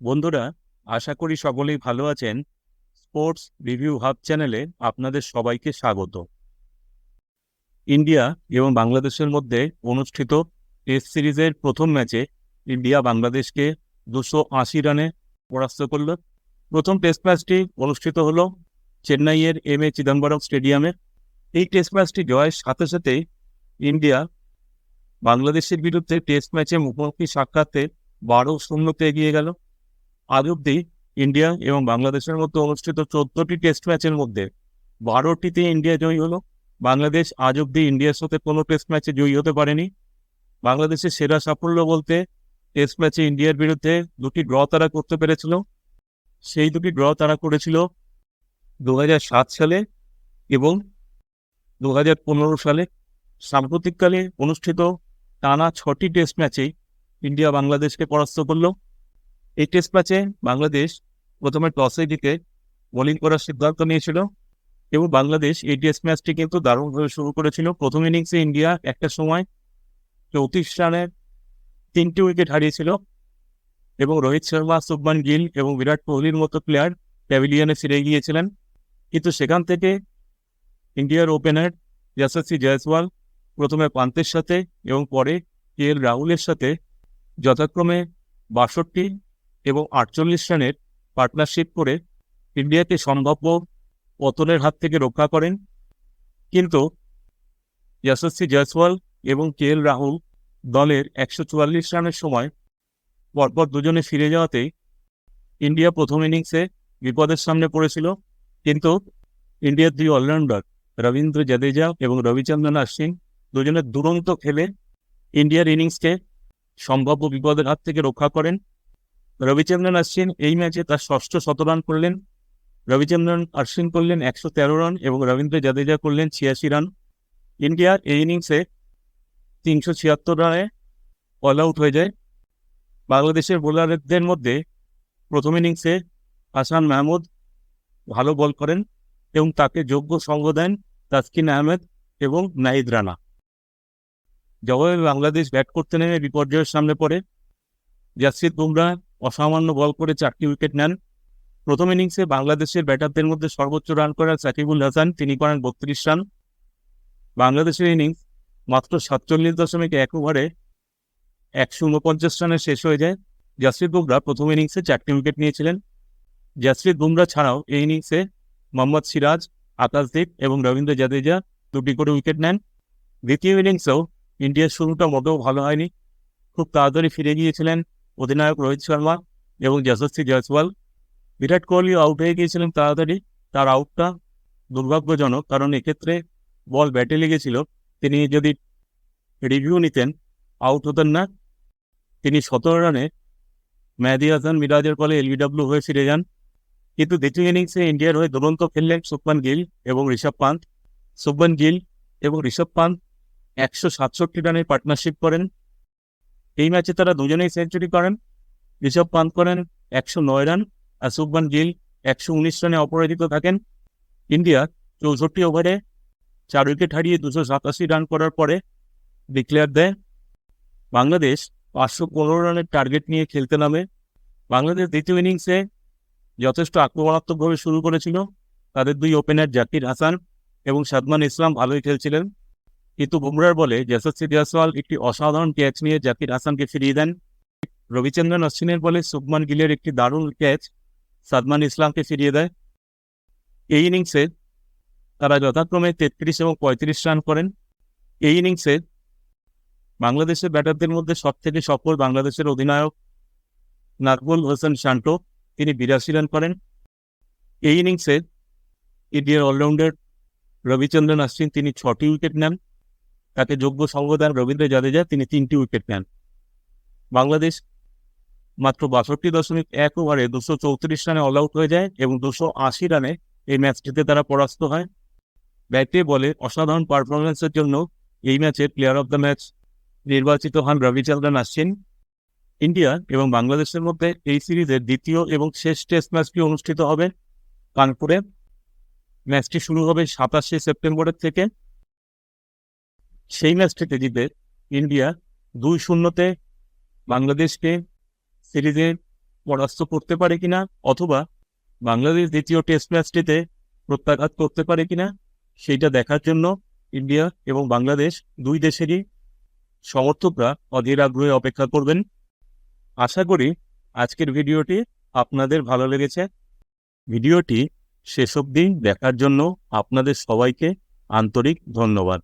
বন্ধুরা, আশা করি সকলেই ভালো আছেন। স্পোর্টস রিভিউ হাব চ্যানেলে আপনাদের সবাইকে স্বাগত। ইন্ডিয়া এবং বাংলাদেশের মধ্যে অনুষ্ঠিত টেস্ট সিরিজের প্রথম ম্যাচে ইন্ডিয়া বাংলাদেশকে দুশো আশি রানে পরাস্ত করল। প্রথম টেস্ট ম্যাচটি অনুষ্ঠিত হল চেন্নাইয়ের এম এ চিদম্বরম স্টেডিয়ামে। এই টেস্ট ম্যাচটি জয়ের সাথে সাথে ইন্ডিয়া বাংলাদেশের বিরুদ্ধে টেস্ট ম্যাচে মুখোমুখি সাক্ষাতে বারো শূন্যতে এগিয়ে গেল। আজ অব্দি ইন্ডিয়া এবং বাংলাদেশের মধ্যে অনুষ্ঠিত চোদ্দটি টেস্ট ম্যাচের মধ্যে বারোটিতে ইন্ডিয়া জয়ী হলো। বাংলাদেশ আজ অব্দি ইন্ডিয়ার সাথে কোনো টেস্ট ম্যাচে জয়ী হতে পারেনি। বাংলাদেশের সেরা সাফল্য বলতে টেস্ট ম্যাচে ইন্ডিয়ার বিরুদ্ধে দুটি ড্র তারা করতে পেরেছিল। সেই দুটি ড্র তারা করেছিল দু সালে এবং দু সালে। সাম্প্রতিককালে অনুষ্ঠিত টানা ছটি টেস্ট ম্যাচেই ইন্ডিয়া বাংলাদেশকে পরাস্ত করল। এই টেস্ট ম্যাচে বাংলাদেশ প্রথমে টসে জিতে বোলিং করার সিদ্ধান্ত নিয়েছিল এবং বাংলাদেশ এই টেস্ট ম্যাচটি কিন্তু দারুণভাবে শুরু করেছিল। প্রথম ইনিংসে ইন্ডিয়া একটা সময় চৌত্রিশ রানের তিনটি উইকেট হারিয়েছিল এবং রোহিত শর্মা, শুভমান গিল এবং বিরাট কোহলির মতো প্লেয়ার প্যাভিলিয়নে ফিরে গিয়েছিলেন। কিন্তু সেখান থেকে ইন্ডিয়ার ওপেনার যশস্বী জয়সওয়াল প্রথমে পান্তের সাথে এবং পরে কে এল রাহুলের সাথে যথাক্রমে বাষট্টি এবং আটচল্লিশ রানের পার্টনারশিপ করে ইন্ডিয়াকে সম্ভাব্য পতনের হাত থেকে রক্ষা করেন। কিন্তু যশস্বী জয়সওয়াল এবং কে এল রাহুল দলের একশো চুয়াল্লিশ রানের সময় পরপর দুজনে ফিরে যাওয়াতেই ইন্ডিয়া প্রথম ইনিংসে বিপদের সামনে পড়েছিল। কিন্তু ইন্ডিয়ার দুই অলরাউন্ডার রবীন্দ্র জাদেজা এবং রবিচন্দ্রন অশ্বিন দুজনের দুরন্ত খেলে ইন্ডিয়ার ইনিংসকে সম্ভাব্য বিপদের হাত থেকে রক্ষা করেন। রবিচন্দ্রন অশ্বিন এই ম্যাচে তার ষষ্ঠ শতরান করলেন। রবিচন্দ্রন অশ্বিন করলেন একশো তেরো রান এবং রবীন্দ্র জাদেজা করলেন ছিয়াশি রান। ইন্ডিয়ার এই ইনিংসে তিনশো ছিয়াত্তর রানে অল আউট হয়ে যায়। বাংলাদেশের বোলারদের মধ্যে প্রথম ইনিংসে হাসান মাহমুদ ভালো বল করেন এবং তাকে যোগ্য সঙ্গ দেন তাসকিন আহমেদ এবং নাহিদ রানা। জবাবে বাংলাদেশ ব্যাট করতে নেমে বিপর্যয়ের সামনে পড়ে। জাসপ্রীত বুমরা অসামান্য বল করে চারটি উইকেট নেন। প্রথম ইনিংসে বাংলাদেশের ব্যাটারদের মধ্যে সর্বোচ্চ রান করেন সাকিবুল হাসান, তিনি করেন বত্রিশ রান বাংলাদেশের ইনিংস মাত্র সাতচল্লিশ দশমিক এক ওভারে একশো উনপঞ্চাশ রানে শেষ হয়ে যায়। জাসপ্রীত বুমরা প্রথম ইনিংসে চারটি উইকেট নিয়েছিলেন। জাসপ্রীত বুমরা ছাড়াও এই ইনিংসে মোহাম্মদ সিরাজ আকাশদীপ এবং রবীন্দ্র জাদেজা দুটি করে উইকেট নেন। দ্বিতীয় ইনিংসেও ইন্ডিয়ার শুরুটা মোটেও ভালো হয়নি। খুব তাড়াতাড়ি ফিরে গিয়েছিলেন। অধিনায়ক রোহিত শর্মা এবং যশস্বী জয়সওয়াল। বিরাট কোহলি আউট হয়ে গিয়েছিলেন তাড়াতাড়ি। তার আউটটা দুর্ভাগ্যজনক কারণ এক্ষেত্রে বল ব্যাটে লেগেছিল। তিনি যদি রিভিউ নিতেন আউট হতেন না। তিনি সতেরো রানে মেহেদি হাসান মিরাজের ফলে এলবিডব্লিউ হয়ে ফিরে যান। কিন্তু দ্বিতীয় ইনিংসে ইন্ডিয়ার হয়ে দুরন্ত খেললেন শুভমান গিল এবং ঋষভ পান্ত। শুভমান গিল এবং ঋষভ পান্ত একশো সাতষট্টি রানের পার্টনারশিপ করেন। এই ম্যাচে তারা দুজনেই সেঞ্চুরি করেন। ঋষভ পান্ত করেন একশো নয় রান আর শুভমান গিল একশো উনিশ রানে অপরাজিত থাকেন। ইন্ডিয়া চৌষট্টি ওভারে চার উইকেট হারিয়ে দুশো সাতাশি রান করার পরে ডিক্লেয়ার দেয়। বাংলাদেশ পাঁচশো পনেরো রানের টার্গেট নিয়ে খেলতে নামে। বাংলাদেশ দ্বিতীয় ইনিংসে যথেষ্ট আক্রমণাত্মকভাবে শুরু করেছিল। তাদের দুই ওপেনার জাকির হাসান এবং সাদমান ইসলাম ভালোই খেলছিলেন। কিন্তু বুমরার বলে যশস্বী জয়সওয়াল একটি অসাধারণ ক্যাচ নিয়ে জাকির হাসানকে ফিরিয়ে দেন। রবিচন্দ্রন অশ্বিনের বলে শুভমান গিলের একটি দারুণ ক্যাচ সাদমান ইসলামকে ফিরিয়ে দেয়। এই ইনিংসে তারা যথাক্রমে তেত্রিশ এবং পঁয়ত্রিশ রান করেন। এই ইনিংসে বাংলাদেশের ব্যাটারদের মধ্যে সবথেকে সফল বাংলাদেশের অধিনায়ক নাকবুল হোসেন শান্টো, তিনি বিরাশি রান করেন। এই ইনিংসে ইন্ডিয়ার অলরাউন্ডার রবিচন্দ্রন অশ্বিন, তিনি ছটি উইকেট নেন। তাকে যোগ্য সঙ্গ দেন রবীন্দ্র জাদেজা তিনি তিনটি উইকেট নেন। বাংলাদেশ মাত্র বাষট্টি দশমিক এক ওভারে দুশো চৌত্রিশ রানে অল আউট হয়ে যায় এবং দুশো আশি রানে এই ম্যাচটিতে তারা পরাস্ত হয়। ব্যাটে বলে অসাধারণ পারফরমেন্সের জন্য এই ম্যাচে প্লেয়ার অব দ্য ম্যাচ নির্বাচিত হন রবিচন্দ্রন অশ্বিন ইন্ডিয়া এবং বাংলাদেশের মধ্যে এই সিরিজের দ্বিতীয় এবং শেষ টেস্ট ম্যাচটি অনুষ্ঠিত হবে কানপুরে। ম্যাচটি শুরু হবে সাতাশে সেপ্টেম্বরের থেকে। সেই ম্যাচটিতে জিতে ইন্ডিয়া দুই শূন্যতে বাংলাদেশকে সিরিজে পরাস্ত করতে পারে কিনা অথবা বাংলাদেশ দ্বিতীয় টেস্ট ম্যাচটিতে প্রত্যাঘাত করতে পারে কিনা সেইটা দেখার জন্য ইন্ডিয়া এবং বাংলাদেশ দুই দেশেরই সমর্থকরা অধীর আগ্রহে অপেক্ষা করবেন। আশা করি আজকের ভিডিওটি আপনাদের ভালো লেগেছে। ভিডিওটি শেষ অবধি দেখার জন্য আপনাদের সবাইকে আন্তরিক ধন্যবাদ।